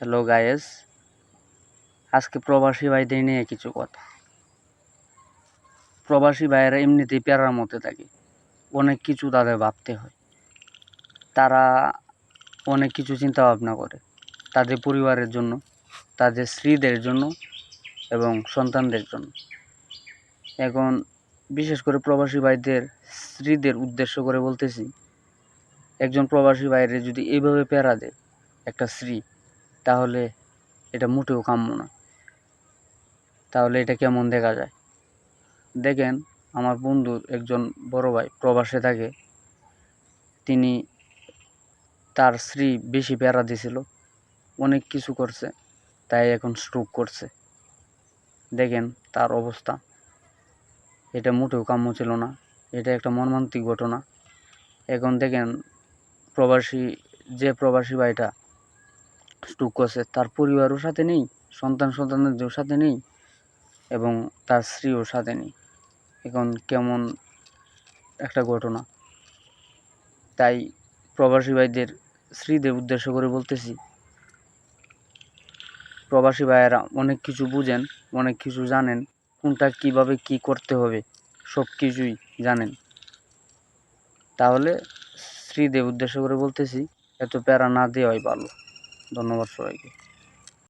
Hello guys আজকে প্রবাসী ভাইদের নিয়ে কিছু কথা। প্রবাসী ভাইয়েরা এমনিতেই প্যারার মধ্যে থাকে। অনেক কিছু তাদের ভাবতে হয়। তারা অনেক কিছু চিন্তা ভাবনা করে। তাদের পরিবারের জন্য, তাদের স্ত্রীদের জন্য এবং সন্তানদের জন্য। এখন বিশেষ করে প্রবাসী ভাইদের স্ত্রীদের উদ্দেশ্য করে বলতেছি, একজন প্রবাসী বাইরে যদি এইভাবে প্যারা দেয়, একটা স্ত্রী তাহলে এটা মোটেও কাম্য না। তাহলে এটা কেমন দেখা যায়? দেখেন, আমার বন্ধুর একজন বড় ভাই প্রবাসে থাকে। তিনি তার স্ত্রী বেশি প্যারা দিছিল। অনেক কিছু করছে, তাই এখন স্ট্রোক করছে। দেখেন তার অবস্থা। এটা মোটেও কাম্য ছিল না। এটা একটা মর্মান্তিক ঘটনা। এখন দেখেন, প্রবাসী, যে প্রবাসী ভাইটা স্ট্রোক করছে তার পরিবারও সাথে নেই, সন্তান সন্তানদের সাথে নেই এবং তার স্ত্রীও সাথে নেই। এখন কেমন একটা ঘটনা। তাই প্রবাসী ভাইদের, স্ত্রীদের উদ্দেশ্য করে বলতেছি, প্রবাসী ভাইয়েরা অনেক কিছু বুঝেন, অনেক কিছু জানেন, কোনটা কীভাবে কি করতে হবে, সব কিছুই জানেন। তাহলে স্ত্রীদের উদ্দেশ্য করে বলতেছি, এত প্যারা না দেওয়াই ভালো। ধন্যবাদ সবাইকে।